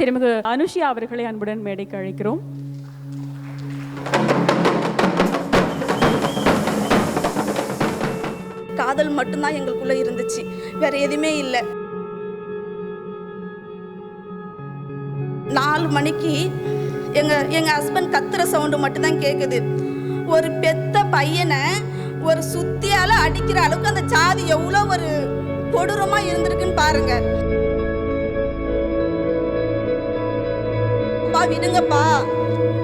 திருமிகு அனுஷியா அவர்களை அன்புடன் மேடைக்கு அழைக்கிறோம். காதல் மட்டும்தான் எங்களுக்குள்ள இருந்துச்சு. வேற எதுவுமே இல்லை. நாலு மணிக்கு எங்க எங்க ஹஸ்பண்ட் கத்துற சவுண்டு மட்டும்தான் கேக்குது. ஒரு பெத்த பையனை ஒரு சுத்தியால அடிக்கிற அளவுக்கு அந்த சாதி எவ்வளோ ஒரு கொடூரமா இருந்திருக்குன்னு பாருங்க. விடுங்கப்பா.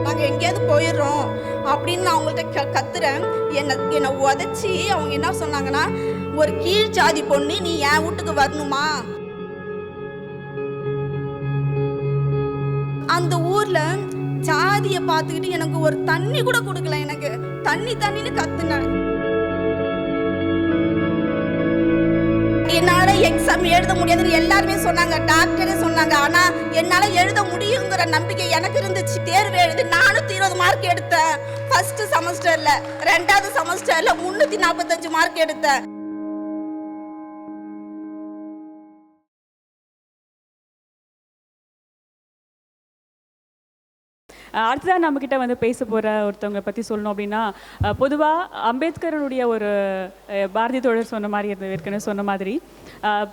நாங்கள் எங்கேயாவது போயிடுறோம் அப்படின்னு நான் அவங்கள்ட்ட க கத்துறேன். என்னை என்னை உதச்சி அவங்க என்ன சொன்னாங்கன்னா ஒரு கீழ் ஜாதி பொண்ணு நீ என் வீட்டுக்கு வரணுமா? அந்த ஊர்ல ஜாதியை பார்த்துக்கிட்டு எனக்கு ஒரு தண்ணி கூட கொடுக்கல எனக்கு. தண்ணி தண்ணின்னு கத்துனேன். என்னால் எக்ஸாம் எழுத முடியாதுன்னு எல்லாருமே சொன்னாங்க. டாக்டரே சொன்னாங்க. ஆனால் என்னால் எழுத முடியுங்கிற நம்பிக்கை எனக்கு இருந்துச்சு. தேர்வு எழுதி நானூற்றி இருபது மார்க் எடுத்தேன். ஃபஸ்ட்டு செமஸ்டரில் ரெண்டாவது செமஸ்டரில் முந்நூற்றி நாற்பத்தஞ்சு மார்க் எடுத்தேன். அடுத்ததாக நம்மக்கிட்ட வந்து பேச போகிற ஒருத்தவங்க பற்றி சொல்லணும் அப்படின்னா பொதுவாக அம்பேத்கருடைய ஒரு பாரதி தோழர் சொன்ன மாதிரி இருந்தது ஏற்கனவே சொன்ன மாதிரி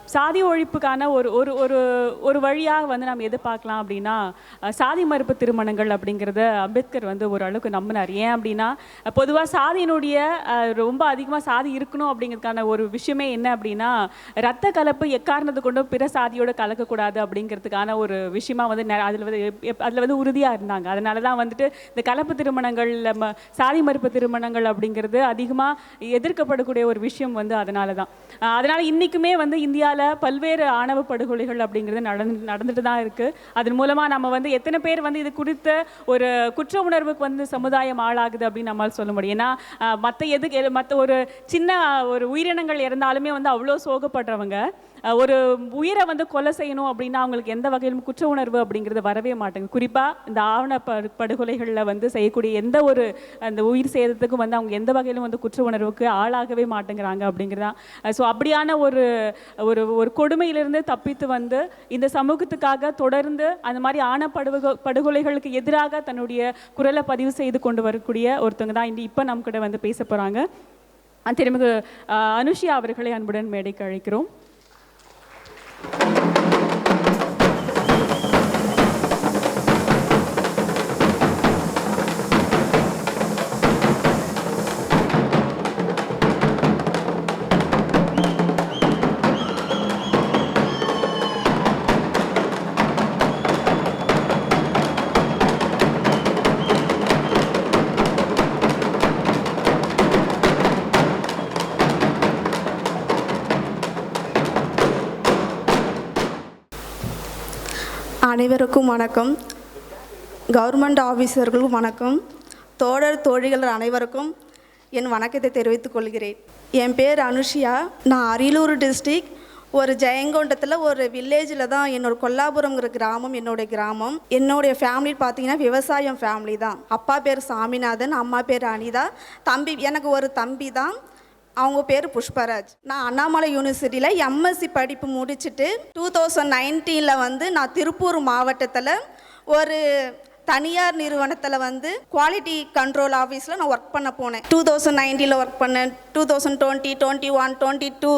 சாதி ஒழிப்புக்கான ஒரு ஒரு ஒரு ஒரு வழியாக வந்து நம்ம எது பார்க்கலாம் அப்படின்னா சாதி மறுப்பு திருமணங்கள் அப்படிங்கிறத அம்பேத்கர் வந்து ஓரளவுக்கு நம்பினார். ஏன் அப்படின்னா பொதுவாக சாதியினுடைய ரொம்ப அதிகமாக சாதி இருக்கணும் அப்படிங்கிறதுக்கான ஒரு விஷயமே என்ன அப்படின்னா ரத்த கலப்பு எக்காரணத்தை கொண்டும் பிற சாதியோட கலக்கக்கூடாது அப்படிங்கிறதுக்கான ஒரு விஷயமா வந்து நெ- வந்து அதில் வந்து உறுதியாக இருந்தாங்க. அதனால் தான் வந்துட்டு இந்த கலப்பு திருமணங்கள் சாதி மறுப்பு திருமணங்கள் அப்படிங்கிறது அதிகமாக எதிர்க்கப்படக்கூடிய ஒரு விஷயம் வந்து அதனால தான். அதனால் இன்றைக்குமே வந்து இந்தியாவில் பல்வேறு ஆணவ படுகொலைகள் அப்படிங்கிறது நடந்து நடந்துட்டு தான் இருக்குது அதன் மூலமாக நம்ம வந்து எத்தனை பேர் வந்து இது குறித்த ஒரு குற்ற உணர்வுக்கு வந்து சமுதாயம் ஆளாகுது அப்படின்னு நம்மால் சொல்ல முடியும். ஏன்னா மற்ற எது மற்ற ஒரு சின்ன ஒரு உயிரினங்கள் இறந்தாலுமே வந்து அவ்வளோ சோகப்படுறவங்க ஒரு உயிரை வந்து கொலை செய்யணும் அப்படின்னா அவங்களுக்கு எந்த வகையிலும் குற்ற உணர்வு அப்படிங்கிறது வரவே மாட்டேங்குது. குறிப்பாக இந்த ஆவண படுகொலைகளில் வந்து செய்யக்கூடிய எந்த ஒரு அந்த உயிர் சேதத்துக்கும் வந்து அவங்க எந்த வகையிலும் வந்து குற்ற உணர்வுக்கு ஆளாகவே மாட்டேங்கிறாங்க அப்படிங்கிறதா ஸோ அப்படியான ஒரு ஒரு ஒரு கொடுமையிலிருந்து தப்பித்து வந்து இந்த சமூகத்துக்காக தொடர்ந்து அந்த மாதிரி ஆண படுகொ படுகொலைகளுக்கு எதிராக தன்னுடைய குரலை பதிவு செய்து கொண்டு வரக்கூடிய ஒருத்தவங்க தான் இந்த இப்போ நம்ம கூட வந்து பேச போகிறாங்க அஹ் திருமிகு அனுஷியா அவர்களை அன்புடன் மேடைக்கு அழைக்கிறோம். அனைவருக்கும் வணக்கம். கவர்மெண்ட் ஆஃபீஸர்களுக்கும் வணக்கம். தோழர் தோழிகள் அனைவருக்கும் என் வணக்கத்தை தெரிவித்துக் கொள்கிறேன். என் பேர் அனுஷியா. நான் அரியலூர் டிஸ்ட்ரிக் ஒரு ஜெயங்கொண்டத்தில் ஒரு வில்லேஜில் தான் என்னோட கொல்லாபுரங்கிற கிராமம் என்னுடைய கிராமம். என்னுடைய ஃபேமிலி பார்த்தீங்கன்னா விவசாயம் ஃபேமிலி தான். அப்பா பேர் சாமிநாதன் அம்மா பேர் அனிதா. தம்பி எனக்கு ஒரு தம்பி தான் அவங்க பேர் புஷ்பராஜ். நான் அண்ணாமலை யூனிவர்சிட்டியில் எம்எஸ்சி படிப்பு முடிச்சுட்டு டூ தௌசண்ட் நைன்டீனில் வந்து நான் திருப்பூர் மாவட்டத்தில் ஒரு தனியார் நிறுவனத்தில் வந்து குவாலிட்டி கண்ட்ரோல் ஆஃபீஸில் நான் ஒர்க் பண்ண போனேன். டூ தௌசண்ட் நைன்டீனில் ஒர்க் பண்ணேன். Two thousand twenty twenty one twenty two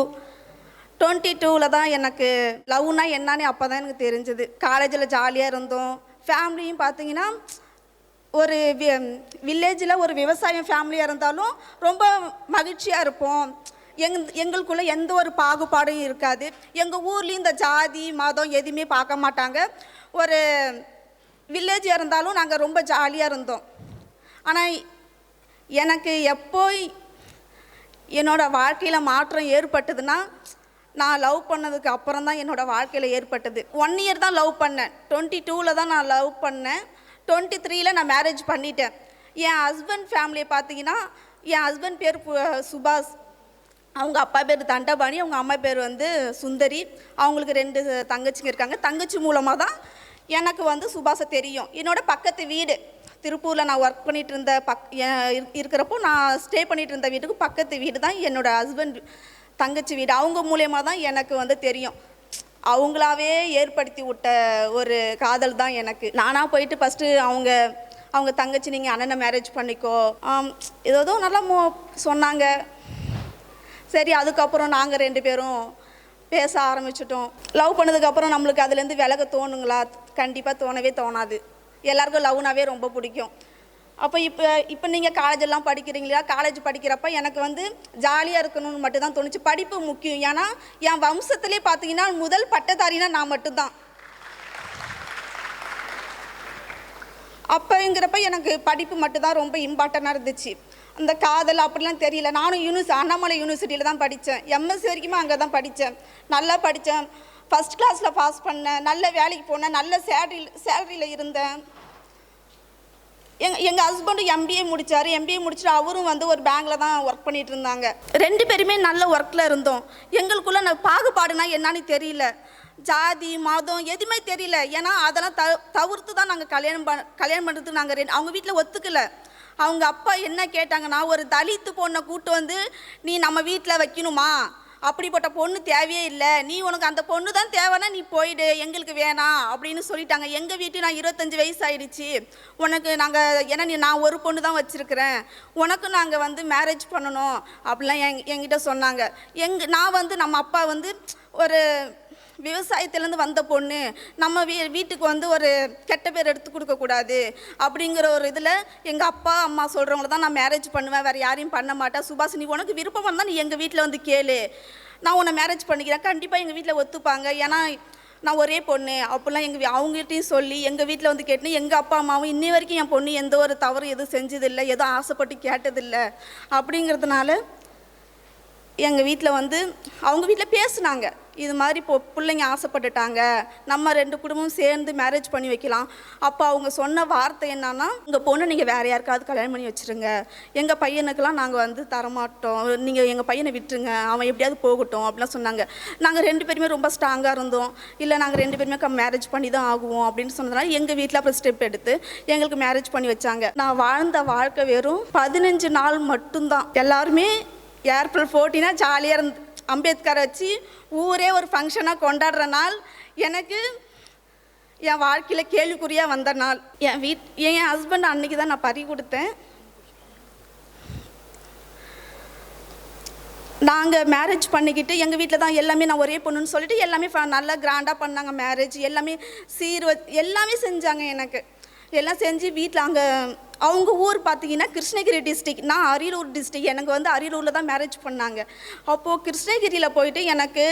twenty டூவில் தான் எனக்கு லவ்னா என்னன்னு அப்போ தான் எனக்கு தெரிஞ்சது. காலேஜில் ஜாலியாக இருந்தோம். ஃபேமிலியும் பார்த்தீங்கன்னா ஒரு வில்லேஜில் ஒரு விவசாயம் ஃபேமிலியாக இருந்தாலும் ரொம்ப மகிழ்ச்சியாக இருப்போம். எங் எங்களுக்குள்ளே எந்த ஒரு பாகுபாடும் இருக்காது. எங்கள் ஊர்லேயும் இந்த ஜாதி மதம் எதுவுமே பார்க்க மாட்டாங்க. ஒரு வில்லேஜாக இருந்தாலும் நாங்கள் ரொம்ப ஜாலியாக இருந்தோம். ஆனால் எனக்கு எப்போ என்னோட வாழ்க்கையில் மாற்றம் ஏற்பட்டதுன்னா நான் லவ் பண்ணதுக்கு அப்புறம் தான் என்னோட வாழ்க்கையில் ஏற்பட்டது. ஒன் இயர் தான் லவ் பண்ணேன். டுவெண்ட்டி டூவில் தான் நான் லவ் பண்ணேன். டுவெண்ட்டி த்ரீல நான் மேரேஜ் பண்ணிட்டேன். என் ஹஸ்பண்ட் ஃபேமிலியை பார்த்தீங்கன்னா என் ஹஸ்பண்ட் பேர் பு- சுபாஷ். அவங்க அப்பா பேர் தண்டபாணி அவங்க அம்மா பேர் வந்து சுந்தரி. அவங்களுக்கு ரெண்டு தங்கச்சிங்க இருக்காங்க. தங்கச்சி மூலமாக தான் எனக்கு வந்து சுபாஷை தெரியும். என்னோட பக்கத்து வீடு. திருப்பூரில் நான் ஒர்க் பண்ணிட்டு இருந்த பக் இருக்கிறப்போ நான் ஸ்டே பண்ணிட்டு இருந்த வீட்டுக்கு பக்கத்து வீடு தான் என்னோட ஹஸ்பண்ட் தங்கச்சி வீடு. அவங்க மூலியமாக தான் எனக்கு வந்து தெரியும். அவங்களாவே ஏற்படுத்தி விட்ட ஒரு காதல் தான் எனக்கு. நானாக போயிட்டு ஃபஸ்ட்டு அவங்க அவங்க தங்கச்சி நீங்கள் அண்ணனை மேரேஜ் பண்ணிக்கோ. ஏதோ நல்லா மோ சொன்னாங்க. சரி அதுக்கப்புறம் நாங்கள் ரெண்டு பேரும் பேச ஆரம்பிச்சிட்டோம். லவ் பண்ணதுக்கப்புறம் நம்மளுக்கு அதுலேருந்து விலக தோணுங்களா? கண்டிப்பாக தோணவே தோணாது. எல்லாருக்கும் லவ்னாவே ரொம்ப பிடிக்கும். அப்போ இப்போ இப்போ நீங்கள் காலேஜ் எல்லாம் படிக்கிறீங்களா காலேஜ் படிக்கிறப்ப எனக்கு வந்து ஜாலியாக இருக்கணும்னு மட்டும்தான் தோணுச்சு. படிப்பு முக்கியம். ஏன்னா என் வம்சத்திலே பார்த்தீங்கன்னா முதல் பட்டதாரினா நான் மட்டும்தான். அப்போங்கிறப்ப எனக்கு படிப்பு மட்டும்தான் ரொம்ப இம்பார்ட்டண்ட்டாக இருந்துச்சு. அந்த காதல் அப்படிலாம் தெரியல. நானும் யூனிவர்ஸ் அண்ணாமலை யூனிவர்சிட்டியில் தான் படித்தேன். எம்எஸ்சி வரைக்குமே அங்கே தான் படித்தேன். நல்லா படித்தேன். ஃபஸ்ட் கிளாஸில் பாஸ் பண்ணேன். நல்ல வேலைக்கு போனேன். நல்ல சேலரி சேலரியில் இருந்தேன். எங்க எங்கள் ஹஸ்பண்டும் எம்பிஏ முடிச்சார். எம்பிஏ முடிச்சுட்டு அவரும் வந்து ஒரு பேங்கில் தான் ஒர்க் பண்ணிட்டு இருந்தாங்க. ரெண்டு பேருமே நல்ல ஒர்க்கில் இருந்தோம். எங்களுக்குள்ள நான் பாகுபாடுனா என்னன்னு தெரியல. ஜாதி மதம் எதுவுமே தெரியல. ஏன்னா அதெல்லாம் த தவிர்த்து தான் நாங்கள் கல்யாணம் பண் கல்யாணம் பண்ணுறதுக்கு நாங்கள் ரெண்டு அவங்க வீட்டில் ஒத்துக்கல. அவங்க அப்பா என்ன கேட்டாங்கன்னா ஒரு தலித்து பொண்ணை கூட்டு வந்து நீ நம்ம வீட்டில் வைக்கணுமா? அப்படிப்பட்ட பொண்ணு தேவையே இல்லை. நீ உனக்கு அந்த பொண்ணு தான் தேவைன்னா நீ போயிடு. எங்களுக்கு வேணாம் அப்படின்னு சொல்லிட்டாங்க. எங்கள் வீட்டு நான் இருபத்தஞ்சி வயசு ஆயிடுச்சு. உனக்கு நாங்கள் ஏன்னா நீ நான் ஒரு பொண்ணு தான் வச்சுருக்கிறேன். உனக்கு நாங்கள் வந்து மேரேஜ் பண்ணணும் அப்படிலாம் எங் என்கிட்ட சொன்னாங்க. எங் நான் வந்து நம்ம அப்பா வந்து ஒரு விவசாயத்துலேருந்து வந்த பொண்ணு நம்ம வீ வீட்டுக்கு வந்து ஒரு கெட்ட பேர் எடுத்து கொடுக்கக்கூடாது அப்படிங்கிற ஒரு இதில் எங்கள் அப்பா அம்மா சொல்கிறவங்கள தான் நான் மேரேஜ் பண்ணுவேன். வேறு யாரையும் பண்ண மாட்டேன். சுபாஷ் நீ உனக்கு விருப்பம் வந்தால் நீ எங்கள் வீட்டில் வந்து கேளு. நான் உன்னை மேரேஜ் பண்ணிக்கிறேன். கண்டிப்பாக எங்கள் வீட்டில் ஒத்துப்பாங்க. ஏன்னா நான் ஒரே பொண்ணு. அப்போல்லாம் எங்கள் அவங்ககிட்டையும் சொல்லி எங்கள் வீட்டில் வந்து கேட்டுன்னு எங்கள் அப்பா அம்மாவும் இன்னி வரைக்கும் என் பொண்ணு எந்த ஒரு தவறு எதுவும் செஞ்சதில்லை. எதுவும் ஆசைப்பட்டு கேட்டதில்லை. அப்படிங்கிறதுனால எங்கள் வீட்டில் வந்து அவங்க வீட்டில் பேசுனாங்க. இது மாதிரி இப்போ பிள்ளைங்க ஆசைப்பட்டுட்டாங்க. நம்ம ரெண்டு குடும்பமும் சேர்ந்து மேரேஜ் பண்ணி வைக்கலாம். அப்போ அவங்க சொன்ன வார்த்தை என்னன்னா உங்கள் பொண்ணு நீங்கள் வேறு யாருக்காவது கல்யாணம் பண்ணி வச்சுருங்க. எங்கள் பையனுக்கெல்லாம் நாங்கள் வந்து தரமாட்டோம். நீங்கள் எங்கள் பையனை விட்டுருங்க. அவன் எப்படியாவது போகட்டும். அப்படிலாம் சொன்னாங்க. நாங்கள் ரெண்டு பேருமே ரொம்ப ஸ்ட்ராங்காக இருந்தோம். இல்லை நாங்கள் ரெண்டு பேருமே மேரேஜ் பண்ணி தான் ஆகுவோம் அப்படின்னு சொன்னதுனால எங்கள் வீட்டில் அப்புறம் ஸ்டெப் எடுத்து எங்களுக்கு மேரேஜ் பண்ணி வச்சாங்க. நான் வாழ்ந்த வாழ்க்கை வெறும் பதினஞ்சு நாள் மட்டும்தான். எல்லாருமே ஏப்ரல் ஃபோர்டீனாக ஜாலியாக இருந்து அம்பேத்கரை வச்சு ஊரே ஒரு ஃபங்க்ஷனாக கொண்டாடுற நாள். எனக்கு என் வாழ்க்கையில் கேள்விக்குறியாக வந்த நாள். என் வீட் என் ஹஸ்பண்ட் அன்னைக்கு தான் நான் பறி கொடுத்தேன். நாங்கள் மேரேஜ் பண்ணிக்கிட்டு எங்கள் வீட்டில் தான் எல்லாமே நான் ஒரே பொண்ணுன்னு சொல்லிட்டு எல்லாமே நல்லா கிராண்டாக பண்ணாங்க மேரேஜ் எல்லாமே சீர் வ- எல்லாமே செஞ்சாங்க எனக்கு. எல்லாம் செஞ்சு வீட்டில் அங்கே அவங்க ஊர் பார்த்தீங்கன்னா கிருஷ்ணகிரி டிஸ்ட்ரிக் நான் அரியலூர் டிஸ்ட்ரிக் எனக்கு வந்து அரியலூரில் தான் மேரேஜ் பண்ணாங்க. அப்போது கிருஷ்ணகிரியில் போயிட்டு எனக்கு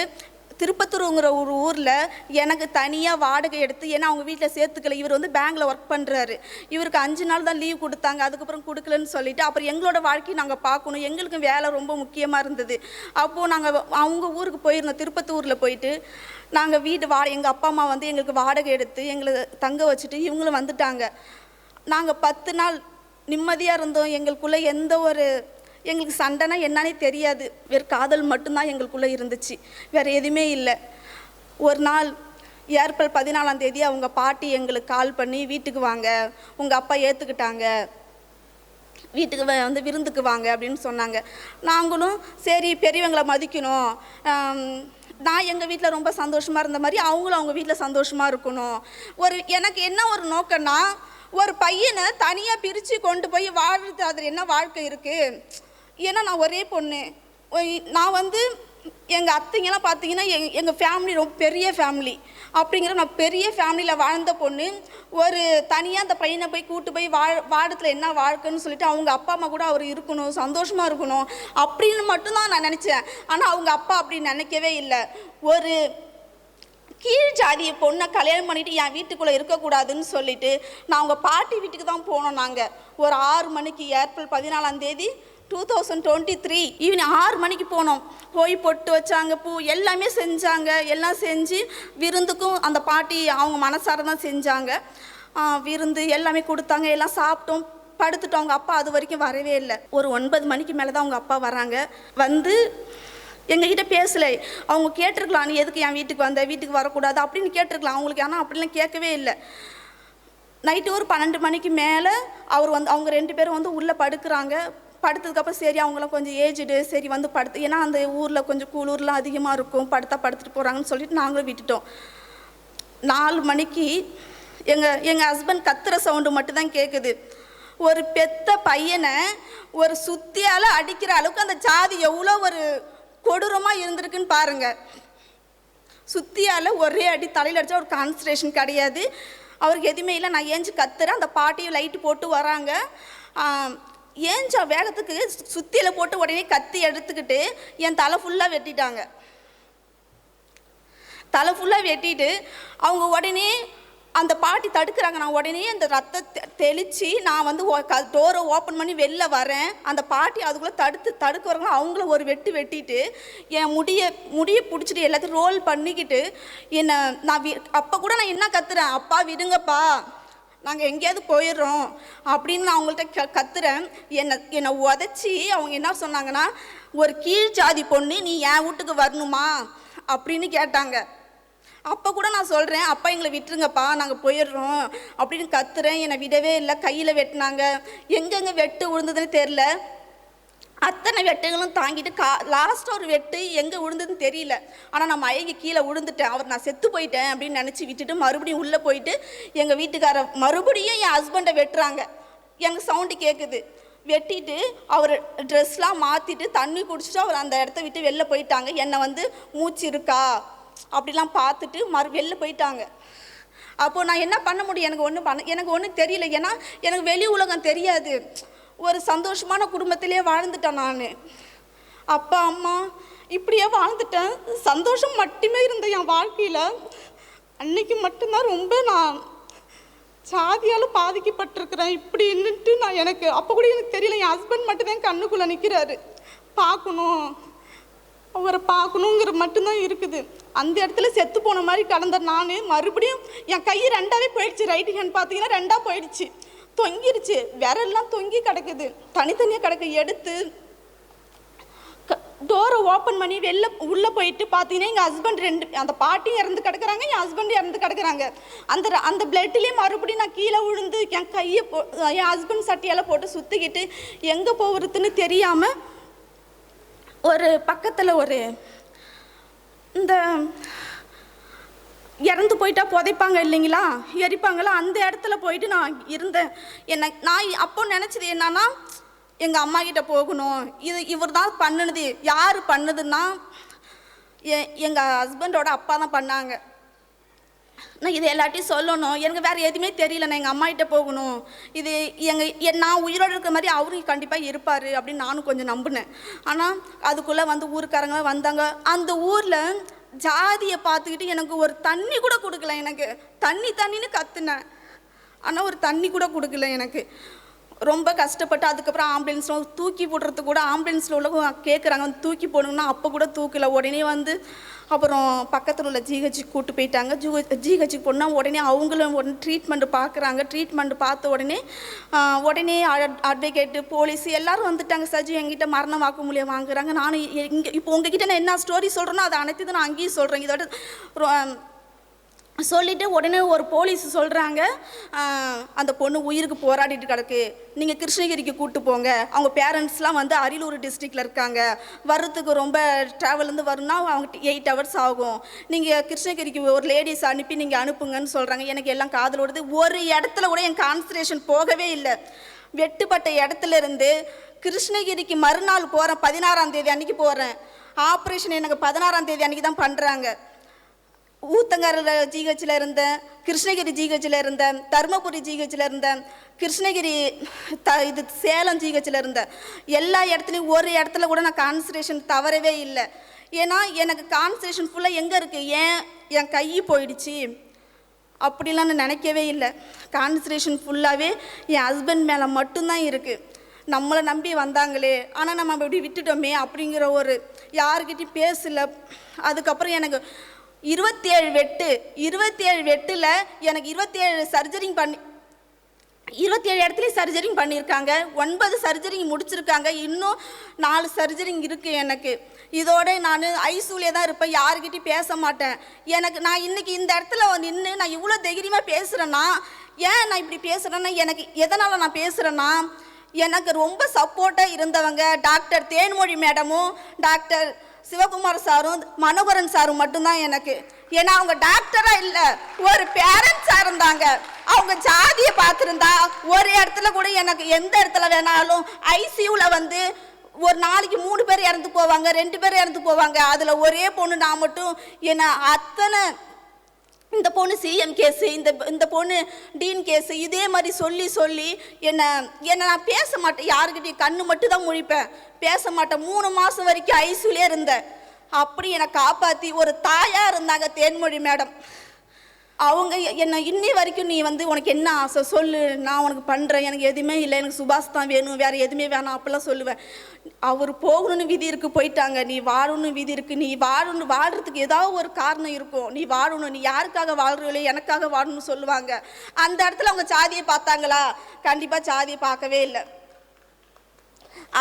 திருப்பத்தூருங்கிற ஒரு ஊரில் எனக்கு தனியாக வாடகை எடுத்து ஏன்னா அவங்க வீட்டில் சேர்த்துக்கல. இவர் வந்து பேங்கில் ஒர்க் பண்ணுறாரு இவருக்கு அஞ்சு நாள் தான் லீவ் கொடுத்தாங்க. அதுக்கப்புறம் கொடுக்கலன்னு சொல்லிட்டு அப்புறம் எங்களோட வாழ்க்கையை நாங்கள் பார்க்கணும். எங்களுக்கு வேலை ரொம்ப முக்கியமாக இருந்தது. அப்போது நாங்கள் அவங்க ஊருக்கு போயிருந்தோம். திருப்பத்தூரில் போயிட்டு நாங்கள் வீடு வா எங்கள் அப்பா அம்மா வந்து எங்களுக்கு வாடகை எடுத்து எங்களை தங்க வச்சுட்டு இவங்களும் வந்துட்டாங்க. நாங்கள் பத்து நாள் நிம்மதியாக இருந்தோம். எங்களுக்குள்ளே எந்த ஒரு எங்களுக்கு சண்டைனா என்னன்னே தெரியாது. வேறு காதல் மட்டும்தான் எங்களுக்குள்ளே இருந்துச்சு. வேறு எதுவுமே இல்லை. ஒரு நாள் ஏப்ரல் பதினாலாம் தேதி அவங்க பாட்டி எங்களுக்கு கால் பண்ணி வீட்டுக்கு வாங்க உங்கள் அப்பா ஏற்றுக்கிட்டாங்க வீட்டுக்கு வ- வந்து விருந்துக்கு வாங்க அப்படின்னு சொன்னாங்க. நாங்களும் சரி பெரியவங்களை மதிக்கணும். நான் எங்கள் வீட்டில் ரொம்ப சந்தோஷமாக இருந்த மாதிரி அவங்களும் அவங்க வீட்டில் சந்தோஷமாக இருக்கணும். ஒரு எனக்கு என்ன ஒரு நோக்கம்னா ஒரு பையனை தனியாக பிரித்து கொண்டு போய் வாழ்றது அதில் என்ன வாழ்க்கை இருக்குது ஏன்னா நான் ஒரே பொண்ணு. நான் வந்து எங்கள் அத்தைங்கெல்லாம் பார்த்தீங்கன்னா எங் எங்கள் ஃபேமிலி ரொம்ப பெரிய ஃபேமிலி அப்படிங்கிற நான் பெரிய ஃபேமிலியில் வாழ்ந்த பொண்ணு. ஒரு தனியாக அந்த பையனை போய் கூட்டு போய் வாழ் வாடத்தில் என்ன வாழ்க்கைன்னு சொல்லிட்டு அவங்க அப்பா அம்மா கூட அவர் இருக்கணும் சந்தோஷமாக இருக்கணும் அப்படின்னு மட்டும்தான் நான் நினச்சேன். ஆனால் அவங்க அப்பா அப்படி நினைக்கவே இல்லை. ஒரு கீழ் ஜாதியை பொண்ணை கல்யாணம் பண்ணிட்டு என் வீட்டுக்குள்ளே இருக்கக்கூடாதுன்னு சொல்லிட்டு நான் அவங்க பாட்டி வீட்டுக்கு தான் போனோம் நாங்கள் ஒரு ஆறு மணிக்கு ஏப்ரல் பதினாலாம் தேதி two thousand twenty three evening ஆறு மணிக்கு போனோம். போய் பொட்டு வச்சாங்க பூ எல்லாமே செஞ்சாங்க. எல்லாம் செஞ்சு விருந்துக்கும் அந்த பாட்டி அவங்க மனசார தான் செஞ்சாங்க. விருந்து எல்லாமே கொடுத்தாங்க எல்லாம் சாப்பிட்டோம். படுத்துட்டோம் அவங்க அப்பா அது வரைக்கும் வரவே இல்லை. ஒரு ஒன்பது மணிக்கு மேலே தான் அவங்க அப்பா வராங்க. வந்து எங்ககிட்ட பேசலை. அவங்க கேட்டிருக்கலாம் நீ எதுக்கு என் வீட்டுக்கு வந்த? வீட்டுக்கு வரக்கூடாது. அப்படின்னு கேட்டிருக்கலாம். அவங்களுக்கு ஆனால் அப்படிலாம் கேட்கவே இல்லை. நைட்டு ஒரு பன்னெண்டு மணிக்கு மேலே அவர் வந்து அவங்க ரெண்டு பேரும் வந்து உள்ளே படுக்கிறாங்க. படுத்ததுக்கப்புறம் சரி அவங்களாம் கொஞ்சம் ஏஜ்டு சரி வந்து படுத்து ஏன்னா அந்த ஊரில் கொஞ்சம் குளூர்லாம் அதிகமாக இருக்கும். படுத்தா படுத்துட்டு போகிறாங்கன்னு சொல்லிட்டு நாங்களும் விட்டுட்டோம். நாலு மணிக்கு எங்கள் எங்கள் ஹஸ்பண்ட் கத்துற சவுண்டு மட்டும்தான் கேட்குது ஒரு பெத்த பையனை ஒரு சுத்தியால் அடிக்கிற அளவுக்கு அந்த ஜாதி எவ்வளோ ஒரு கொடூரமாக இருந்திருக்குன்னு பாருங்க. சுத்தியால் ஒரே அடி தலையில் அடித்தா ஒரு கான்சன்ட்ரேஷன் கிடையாது. அவருக்கு எதுவுமே இல்லை. நான் ஏஞ்சி கத்துறேன். அந்த பாட்டியும் லைட்டு போட்டு வராங்க. ஏஞ்ச வேகத்துக்கு சுத்தியில் போட்டு உடனே கத்தி எடுத்துக்கிட்டு என் தலை ஃபுல்லாக வெட்டிட்டாங்க. தலை ஃபுல்லாக வெட்டிட்டு அவங்க உடனே அந்த பாட்டி தடுக்கிறாங்க. நான் உடனே அந்த ரத்தத்தை தெளித்து நான் வந்து டோரை ஓப்பன் பண்ணி வெளில வரேன். அந்த பாட்டி அதுக்குள்ளே தடுத்து தடுக்க அவங்கள ஒரு வெட்டு வெட்டிட்டு என் முடியை முடியை பிடிச்சிட்டு எல்லாத்தையும் ரோல் பண்ணிக்கிட்டு என்னை நான் வி அப்போ கூட நான் என்ன கத்துறேன்? அப்பா விடுங்கப்பா. நாங்கள் எங்கேயாவது போயிடுறோம் அப்படின்னு நான் அவங்கள்ட்ட க கத்துறேன். என்னை என்னை உதச்சி அவங்க என்ன சொன்னாங்கன்னா ஒரு கீழ் ஜாதி பொண்ணு நீ என் வீட்டுக்கு வரணுமா? அப்படின்னு கேட்டாங்க. அப்போ கூட நான் சொல்கிறேன் அப்பா எங்களை விட்டுருங்கப்பா நாங்கள் போயிடுறோம். அப்படின்னு கத்துறேன். என்னை விடவே இல்லை. கையில் வெட்டினாங்க. எங்கெங்கே வெட்டு விழுந்ததுன்னு தெரில அத்தனை வெட்டுகளும் தாங்கிட்டு கா லாஸ்ட் ஒரு வெட்டு எங்கே விழுந்ததுன்னு தெரியல. ஆனால் நான் மயங்கி கீழே விழுந்துட்டேன் அவர் நான் செத்து போயிட்டேன் அப்படின்னு நினச்சி விட்டுட்டு மறுபடியும் உள்ளே போயிட்டு எங்கள் வீட்டுக்கார மறுபடியும் என் ஹஸ்பண்டை வெட்டுறாங்க. எனக்கு சவுண்டு கேட்குது வெட்டிட்டு அவர் ட்ரெஸ்லாம் மாற்றிட்டு தண்ணி குடிச்சிட்டு அவர் அந்த இடத்த விட்டு வெளில போயிட்டாங்க. என்னை வந்து மூச்சு இருக்கா? அப்படிலாம் பார்த்துட்டு மறு வெளில போயிட்டாங்க. அப்போது நான் என்ன பண்ண முடியும்? எனக்கு ஒன்றும் பண்ண எனக்கு ஒன்றும் தெரியல. ஏன்னா எனக்கு வெளி உலகம் தெரியாது. ஒரு சந்தோஷமான குடும்பத்திலே வாழ்ந்துட்டேன் நான். அப்பா அம்மா இப்படியே வாழ்ந்துட்டேன். சந்தோஷம் மட்டுமே இருந்த என் வாழ்க்கையில். அன்னைக்கு மட்டும்தான் ரொம்ப நான் சாதியால் பாதிக்கப்பட்டிருக்கிறேன். இப்படின்னுட்டு நான் எனக்கு அப்போ கூட எனக்கு தெரியல. என் ஹஸ்பண்ட் மட்டும்தான் கண்ணுக்குள்ளே நிற்கிறாரு பார்க்கணும். அவரை பார்க்கணுங்கிற மட்டும்தான் இருக்குது. அந்த இடத்துல செத்து போன மாதிரி கடந்த நான் மறுபடியும் என் கை ரெண்டாவே போயிடுச்சு. ரைட் ஹேண்ட் பார்த்தீங்கன்னா ரெண்டாக போயிடுச்சு. தொங்கிருச்சு. விரல்லாம் தொங்கி கிடக்குது. தனித்தனியாக கிடக்கு. எடுத்து டோரை ஓப்பன் பண்ணி வெளில உள்ளே போயிட்டு பார்த்தீங்கன்னா எங்கள் ஹஸ்பண்ட் ரெண்டு அந்த பாட்டியும் இறந்து கிடக்குறாங்க என் ஹஸ்பண்ட் இறந்து கிடக்குறாங்க. அந்த அந்த பிளட்லேயே மறுபடியும் நான் கீழே விழுந்து என் கையை போ என் ஹஸ்பண்ட் சட்டையெல்லாம் போட்டு சுற்றிக்கிட்டு எங்கே போகிறதுன்னு தெரியாமல் ஒரு பக்கத்தில் ஒரு இந்த இறந்து போயிட்டா புதைப்பாங்க இல்லைங்களா? எரிப்பாங்களா? அந்த இடத்துல போயிட்டு நான் இருந்தேன். என்ன நான் அப்போ நினச்சது என்னன்னா எங்கள் அம்மா கிட்ட போகணும். இது இவர் தான் பண்ணுனது. யார் பண்ணுதுன்னா எங்கள் ஹஸ்பண்டோட அப்பா தான் பண்ணாங்க. நான் இது எல்லாத்தையும் சொல்லணும். எனக்கு வேறு எதுவுமே தெரியல. நான் எங்கள் அம்மாகிட்ட போகணும். இது எங்கள் நான் உயிரோடு இருக்கிற மாதிரி அவரும் கண்டிப்பாக இருப்பார் அப்படின்னு நானும் கொஞ்சம் நம்பினேன். ஆனால் அதுக்குள்ளே வந்து ஊருக்காரங்க வந்தாங்க. அந்த ஊரில் ஜாதியை பார்த்துக்கிட்டு எனக்கு ஒரு தண்ணி கூட கொடுக்கல எனக்கு. தண்ணி தண்ணின்னு கத்துனேன். ஆனால் ஒரு தண்ணி கூட கொடுக்கல எனக்கு. ரொம்ப கஷ்டப்பட்டு அதுக்கப்புறம் ஆம்புலன்ஸில் தூக்கி போடுறதுக்கு கூட ஆம்புலன்ஸில் உள்ளவங்க கேட்குறாங்க வந்து தூக்கி போடணும்னா அப்போ கூட தூக்கல. உடனே வந்து அப்புறம் பக்கத்தில் உள்ள ஜிஹெச்சுக்கு கூட்டு போயிட்டாங்க. ஜூ ஜிஹெச்சுக்கு போனால் உடனே அவங்களும் உடனே ட்ரீட்மெண்ட் பார்க்குறாங்க ட்ரீட்மெண்ட் பார்த்த உடனே உடனே அட்வொகேட்டு போலீஸ் எல்லாரும் வந்துட்டாங்க சஜி. எங்கிட்ட மரண வாக்குமூலியம் வாங்குறாங்க. நானும் இங்கே இப்போ உங்ககிட்ட நான் என்ன ஸ்டோரி சொல்கிறேனோ அதை அனைத்து நான் அங்கேயும் சொல்கிறேன் இதோட சொல்லிவிட்டு உடனே ஒரு போலீஸ் சொல்கிறாங்க அந்த பொண்ணு உயிருக்கு போராடிட்டு கிடக்கு. நீங்கள் கிருஷ்ணகிரிக்கு கூப்பிட்டு போங்க. அவங்க பேரண்ட்ஸ்லாம் வந்து அரியலூர் டிஸ்ட்ரிக்டில் இருக்காங்க. வர்றதுக்கு ரொம்ப ட்ராவல்லேருந்து வரணும்னா அவங்க எயிட் ஹவர்ஸ் ஆகும். நீங்கள் கிருஷ்ணகிரிக்கு ஒரு லேடிஸ் அனுப்பி நீங்கள் அனுப்புங்கன்னு சொல்கிறாங்க எனக்கு எல்லாம் காதல் ஓடுது. ஒரு இடத்துல கூட என் கான்சன்ட்ரேஷன் போகவே இல்லை. வெட்டுப்பட்ட இடத்துல இருந்து கிருஷ்ணகிரிக்கு மறுநாள் போகிறேன் பதினாறாம் தேதி அன்னைக்கு போகிறேன் ஆப்ரேஷன் எனக்கு பதினாறாம் தேதி அன்னைக்கு தான் பண்ணுறாங்க ஊத்தங்கரில் ஜிஹெச்சில் இருந்தேன் கிருஷ்ணகிரி ஜிஹெச்சில் இருந்தேன் தருமபுரி ஜிஹெச்சில் இருந்தேன் கிருஷ்ணகிரி த இது சேலம் ஜிஹெச்சில் இருந்தேன் எல்லா இடத்துலையும் ஒரு இடத்துல கூட நான் கான்சன்ட்ரேஷன் தவறவே இல்லை. ஏன்னா எனக்கு கான்சன்ட்ரேஷன் ஃபுல்லாக எங்கே இருக்குது ஏன் என் கை போயிடுச்சு? அப்படிலாம் நான் நினைக்கவே இல்லை. கான்சன்ட்ரேஷன் ஃபுல்லாகவே என் ஹஸ்பண்ட் மேலே மட்டும்தான் இருக்குது நம்மளை நம்பி வந்தாங்களே. ஆனால் நம்ம இப்படி விட்டுட்டோமே அப்படிங்கிற ஒரு யாருக்கிட்டையும் பேசலை. அதுக்கப்புறம் எனக்கு இருபத்தேழு வெட்டு இருபத்தேழு வெட்டில் எனக்கு இருபத்தேழு சர்ஜரிங் பண்ணி இருபத்தி ஏழு இடத்துலையும் சர்ஜரிங் பண்ணியிருக்காங்க ஒன்பது சர்ஜரிங் முடிச்சிருக்காங்க. இன்னும் நாலு சர்ஜரிங் இருக்குது எனக்கு. இதோட நான் ஐசூலே தான் இருப்பேன். யாருக்கிட்டையும் பேச மாட்டேன். எனக்கு நான் இன்னைக்கு இந்த இடத்துல நின்று நான் இவ்வளோ தைரியமாக பேசுகிறேன்னா ஏன் நான் இப்படி பேசுகிறேன்னா எனக்கு எதனால் நான் பேசுகிறேன்னா எனக்கு ரொம்ப சப்போர்ட்டாக இருந்தவங்க டாக்டர் தேன்மொழி மேடமும் டாக்டர் சிவகுமார் சாரும் மனோகரன் சாரும் மட்டும்தான் எனக்கு. ஏன்னா அவங்க டாக்டரா இல்லை ஒரு பேரண்ட்ஸா இருந்தாங்க. அவங்க ஜாதியை பார்த்துருந்தா ஒரு இடத்துல கூட எனக்கு எந்த இடத்துல வேணாலும் ஐசியூவில் வந்து ஒரு நாளைக்கு மூணு பேர் இறந்து போவாங்க ரெண்டு பேர் இறந்து போவாங்க. அதில் ஒரே பொண்ணு நான் மட்டும் என்ன அத்தனை இந்த பொண்ணு சிஎம் கேஸு இந்த இந்த பொண்ணு டீன் கேஸு இதே மாதிரி சொல்லி சொல்லி என்னை என்னை நான் பேச மாட்டேன். யாருக்கிட்டையும் கண்ணு மட்டும் தான் முழிப்பேன். பேச மாட்டேன். மூணு மாதம் வரைக்கும் ஐசுலே இருந்தேன். அப்படி என்னை காப்பாற்றி ஒரு தாயாக இருந்தாங்க தேன்மொழி மேடம். அவங்க என்னை இன்னி வரைக்கும் நீ வந்து உனக்கு என்ன ஆசை சொல்லு நான் உனக்கு பண்ணுறேன் எனக்கு எதுவுமே இல்லை எனக்கு சுபாஷ் தான் வேணும் வேறு எதுவுமே வேணாம் அப்படிலாம் சொல்லுவேன். அவர் போகணும்னு விதி இருக்கு போயிட்டாங்க. நீ வாழணும்னு விதி இருக்கு நீ வாழணும் வாழ்கிறதுக்கு ஏதாவது ஒரு காரணம் இருக்கும். நீ வாழணும் நீ யாருக்காக வாழ்றீங்களோ எனக்காக வாழணும்னு சொல்லுவாங்க. அந்த இடத்துல அவங்க சாதியை பார்த்தாங்களா? கண்டிப்பாக சாதியை பார்க்கவே இல்லை.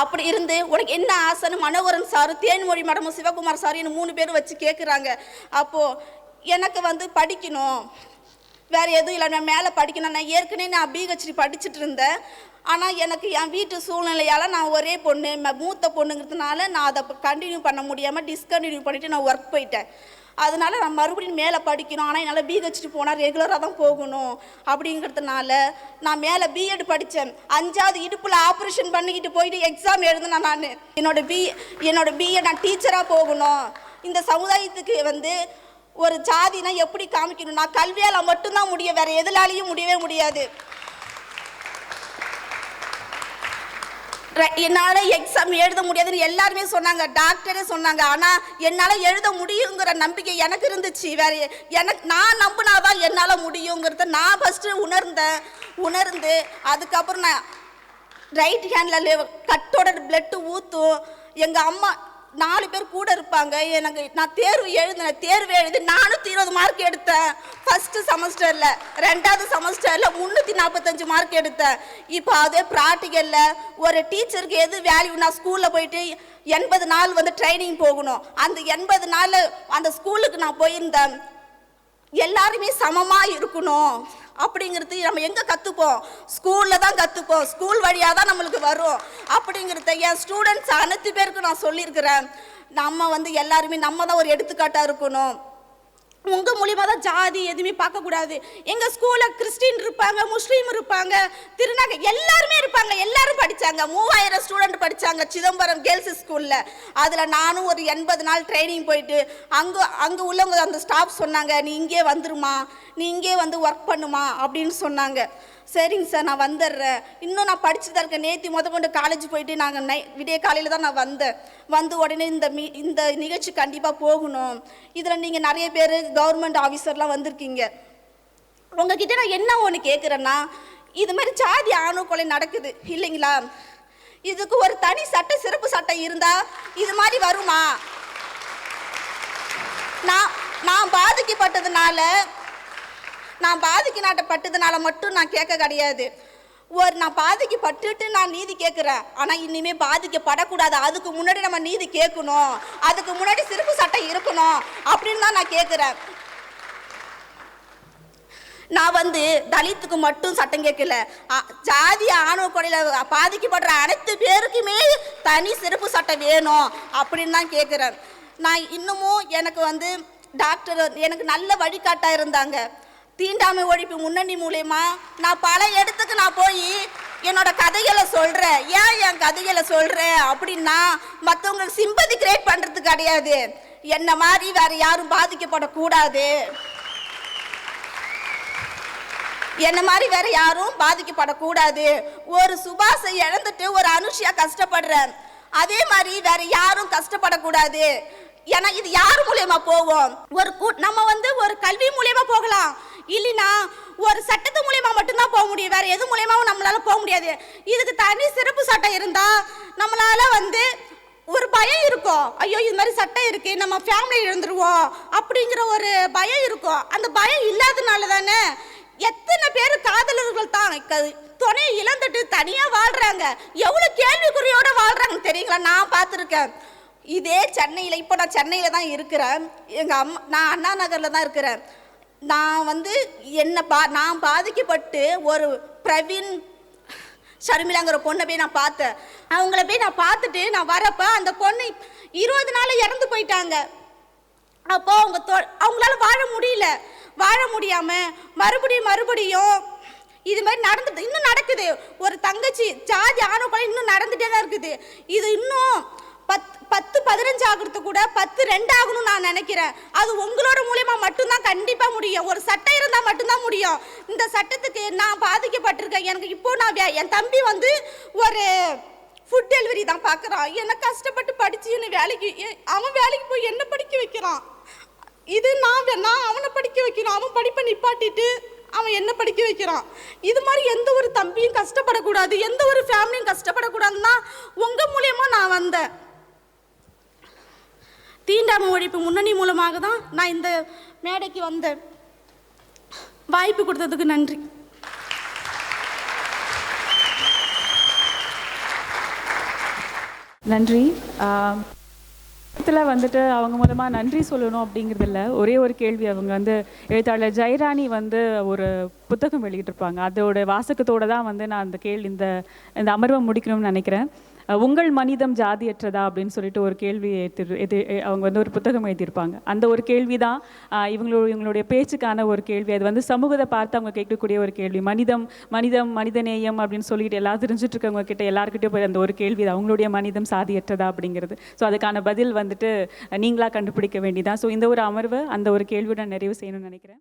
அப்படி இருந்து உனக்கு என்ன ஆசைன்னு மனோகரன் சாரு தேன்மொழி மேடமும் சிவகுமார் சாரு என்ன மூணு பேரும் வச்சு கேட்குறாங்க அப்போது எனக்கு வந்து படிக்கணும். வேறு எதுவும் இல்லை நான் மேலே படிக்கணும். நான் ஏற்கனவே நான் பிஹெச்டி படிச்சுட்டு இருந்தேன். ஆனால் எனக்கு என் வீட்டு சூழ்நிலையால் நான் ஒரே பொண்ணு மூத்த பொண்ணுங்கிறதுனால நான் அதை கண்டினியூ பண்ண முடியாமல் டிஸ்கண்டினியூ பண்ணிவிட்டு நான் ஒர்க் போயிட்டேன். அதனால் நான் மறுபடியும் மேலே படிக்கணும். ஆனால் என்னால் பிஹெச்டி போனால் ரெகுலராக தான் போகணும் அப்படிங்கிறதுனால நான் மேலே பிஎட் படித்தேன் அஞ்சாவது இடுப்பில் ஆப்ரேஷன் பண்ணிக்கிட்டு போயிட்டு எக்ஸாம் எழுதுனேன் நான். என்னோட பி என்னோட பிஏ நான் டீச்சராக போகணும். இந்த சமுதாயத்துக்கு வந்து ஒரு ஜாதினா எப்படி காமிக்கணும் நான் கல்வியால் மட்டும்தான் முடியும். வேற எதுலாலையும் முடியவே முடியாது. என்னால் எக்ஸாம் எழுத முடியாதுன்னு எல்லாருமே சொன்னாங்க. டாக்டரே சொன்னாங்க. ஆனால் என்னால் எழுத முடியுங்கிற நம்பிக்கை எனக்கு இருந்துச்சு. வேற எனக்கு நான் நம்பினாதான் என்னால் முடியுங்கிறத நான் ஃபஸ்ட்டு உணர்ந்தேன். உணர்ந்து அதுக்கப்புறம் நான் ரைட் ஹேண்டில் கட்டோட பிளட்டு ஊற்றும் எங்கள் அம்மா நாலு பேர் கூட இருப்பாங்க. எனக்கு நான் தேர்வு எழுதினேன். தேர்வு எழுதி நானூற்றி இருபது மார்க் எடுத்தேன். ஃபஸ்ட்டு செமஸ்டரில் ரெண்டாவது செமஸ்டரில் முந்நூற்றி நாற்பத்தஞ்சு மார்க் எடுத்தேன். இப்போ அதே ப்ராக்டிக்கலில் ஒரு டீச்சருக்கு எது வேல்யூ நான் ஸ்கூலில் போயிட்டு எண்பது நாள் வந்து ட்ரைனிங் போகணும். அந்த எண்பது நாள் அந்த ஸ்கூலுக்கு நான் போயிருந்தேன். எல்லாருமே சமமாக இருக்கணும். அப்படிங்கிறது நம்ம எங்கே கற்றுப்போம் ஸ்கூலில் தான் கற்றுப்போம் ஸ்கூல் வழியாக தான் நம்மளுக்கு வரும். அப்படிங்கிறத என் ஸ்டூடெண்ட்ஸ் அனைத்து பேருக்கும் நான் சொல்லியிருக்கிறேன். நம்ம வந்து எல்லாருமே நம்ம தான் ஒரு எடுத்துக்காட்டாக இருக்கணும். உங்கள் மூலியமாக தான் ஜாதி எதுவுமே பார்க்கக்கூடாது எங்கள் ஸ்கூலில் கிறிஸ்டின் இருப்பாங்க முஸ்லீம் இருப்பாங்க திருநாக எல்லாருமே இருப்பாங்க எல்லாரும் படித்தாங்க மூவாயிரம் ஸ்டூடெண்ட் படித்தாங்க சிதம்பரம் கேர்ள்ஸ் ஸ்கூலில் அதில் நானும் ஒரு எண்பது நாள் ட்ரைனிங் போயிட்டு அங்கே அங்கே உள்ளவங்க அந்த ஸ்டாஃப் சொன்னாங்க நீ இங்கே வந்துருமா நீ இங்கே வந்து ஒர்க் பண்ணுமா அப்படின்னு சொன்னாங்க. சரிங்க சார் நான் வந்துடுறேன். இன்னும் நான் படிச்சு தான் இருக்கேன். நேற்று முத கொண்டு காலேஜ் போயிட்டு நாங்கள் நை விடிய காலையில் தான் நான் வந்தேன். வந்து உடனே இந்த மீ இந்த நிகழ்ச்சி கண்டிப்பாக போகணும். இதில் நீங்கள் நிறைய பேர் கவர்மெண்ட் ஆஃபீஸர்லாம் வந்திருக்கீங்க. உங்ககிட்ட நான் என்ன ஒன்று கேட்குறேன்னா இது மாதிரி ஜாதி ஆணவ கொலை நடக்குது. இல்லைங்களா? இதுக்கு ஒரு தனி சட்ட சிறப்பு சட்டம் இருந்தால் இது மாதிரி வருமா? நான் நான் பாதிக்கப்பட்டதுனால நான் பாதிக்கு நாட்டை பட்டதுனால மட்டும் நான் கேட்க கிடையாது. ஒரு நான் பாதிக்கப்பட்டுட்டு நான் நீதி கேட்குறேன். ஆனால் இனிமே பாதிக்கப்படக்கூடாது அதுக்கு முன்னாடி நம்ம நீதி கேட்கணும். அதுக்கு முன்னாடி சிறப்பு சட்டம் இருக்கணும் அப்படின்னு தான் நான் கேட்குறேன். நான் வந்து தலித்துக்கு மட்டும் சட்டம் கேட்கல. ஜாதி ஆணவ கொலையில் பாதிக்கப்படுற அனைத்து பேருக்குமே தனி சிறப்பு சட்டம் வேணும் அப்படின்னு தான் கேட்குறேன். நான் இன்னமும் எனக்கு வந்து டாக்டர் எனக்கு நல்ல வழிகாட்டாக இருந்தாங்க. தீண்டாமை ஒழிப்பு முன்னணி மூலயமா நான் பல இடத்துக்கு நான் போய் என்னோட கதைகளை சொல்கிறேன் ஏன் என் கதைகளை சொல்கிறேன் அப்படின்னா மற்றவங்களுக்கு சிம்பதி கிரியேட் பண்ணுறது கிடையாது. என்ன மாதிரி வேற யாரும் பாதிக்கப்படக்கூடாது. என்ன மாதிரி வேற யாரும் பாதிக்கப்படக்கூடாது. ஒரு சுபாஷை இழந்துட்டு ஒரு அனுஷியா கஷ்டப்படுறேன். அதே மாதிரி வேற யாரும் கஷ்டப்படக்கூடாது. ஏன்னா இது யார் மூலியமா போகும்? ஒரு கூ- நம்ம வந்து ஒரு கல்வி மூலியமா போகலாம். இல்லைன்னா ஒரு சட்டத்து மூலியமா மட்டும்தான் போக முடியும். வேற எது மூலியமாவும் நம்மளால போக முடியாது. இதுக்கு தனி சிறப்பு சட்டம் இருந்தா நம்மளால வந்து ஒரு பயம் இருக்கும். ஐயோ இது மாதிரி சட்டம் இருக்கு நம்ம ஃபேமிலி இழந்துருவோம் அப்படிங்கிற ஒரு பயம் இருக்கும். அந்த பயம் இல்லாதனால தானே எத்தனை பேர் காதலர்கள் தான் துணை இழந்துட்டு தனியா வாழ்றாங்க. எவ்வளவு கேள்விக்குறியோட வாழ்றாங்கன்னு தெரியுங்களா? நான் பார்த்துருக்கேன். இதே சென்னையில் இப்போ நான் சென்னையில் தான் இருக்கிறேன். எங்கள் அம்மா நான் அண்ணா நகரில் தான் இருக்கிறேன். நான் வந்து என்ன பா நான் பாதிக்கப்பட்டு ஒரு பிரவீன் ஷர்மிளாங்கிற பொண்ணை போய் நான் பார்த்தேன். அவங்கள போய் நான் பார்த்துட்டு நான் வரப்போ அந்த பொண்ணு இருபது நாள் இறந்து போயிட்டாங்க. அப்போ அவங்க தொ அவங்களால வாழ முடியல. வாழ முடியாமல் மறுபடியும் மறுபடியும் இது மாதிரி நடந்துட்டு இன்னும் நடக்குது. ஒரு தங்கச்சி ஜாதி ஆணவ இன்னும் நடந்துகிட்டே தான் இருக்குது. இது இன்னும் பத் பத்து பதினஞ்சு ஆகுறது கூட பத்து ரெண்டு ஆகணும்னு நான் நினைக்கிறேன். அது உங்களோட மூலியமா மட்டும்தான் கண்டிப்பா முடியும். ஒரு சட்டம் இருந்தால் மட்டும்தான் முடியும். இந்த சட்டத்துக்கு நான் பாதிக்கப்பட்டிருக்கேன். எனக்கு இப்போ நான் வே- என் தம்பி வந்து ஒரு ஃபுட் டெலிவரி தான் பார்க்குறான் என்ன கஷ்டப்பட்டு படிச்சு என்ன வேலைக்கு அவன் வேலைக்கு போய் என்ன படிக்க வைக்கிறான்? இது நான் நான் அவனை படிக்க வைக்கிறான் அவன் படிப்பை நிப்பாட்டிட்டு அவன் என்ன படிக்க வைக்கிறான்? இது மாதிரி எந்த ஒரு தம்பியும் கஷ்டப்படக்கூடாது. எந்த ஒரு ஃபேமிலியும் கஷ்டப்படக்கூடாதுன்னா உங்கள் மூலியமாக நான் வந்தேன். தீண்டாமை ஒழிப்பு முன்னணி மூலமாக தான் நான் இந்த மேடைக்கு வந்தேன் வாய்ப்பு கொடுத்ததுக்கு நன்றி. நன்றி. இதில் வந்துட்டு அவங்க மூலமாக நன்றி சொல்லணும் அப்படிங்கிறது இல்லை. ஒரே ஒரு கேள்வி அவங்க வந்து எழுத்தாளர் ஜெயராணி வந்து ஒரு புத்தகம் வெளியிட்டிருப்பாங்க. அதோட வாசகத்தோடு தான் வந்து நான் அந்த கேள்வி இந்த இந்த அமர்வை முடிக்கணும்னு நினைக்கிறேன். உங்கள் மனிதம் ஜாதியற்றதா? அப்படின்னு சொல்லிட்டு ஒரு கேள்வி எது அவங்க வந்து ஒரு புத்தகம் எழுதியிருப்பாங்க. அந்த ஒரு கேள்வி தான் இவங்களோட இவங்களுடைய பேச்சுக்கான ஒரு கேள்வி. அது வந்து சமூகத்தை பார்த்து அவங்க கேட்கக்கூடிய ஒரு கேள்வி. மனிதம் மனிதம் மனிதநேயம் அப்படின்னு சொல்லிட்டு எல்லாம் தெரிஞ்சுட்டு இருக்கவங்க கிட்ட எல்லாருக்கிட்டையும் போய் அந்த ஒரு கேள்வி தான் அவங்களுடைய மனிதம் சாதியற்றதா? அப்படிங்கிறது. ஸோ அதுக்கான பதில் வந்துட்டு நீங்களா கண்டுபிடிக்க வேண்டியதான் ஸோ இந்த ஒரு அமர்வு அந்த ஒரு கேள்வியுடன் நிறைவு செய்யணும்னு நினைக்கிறேன்.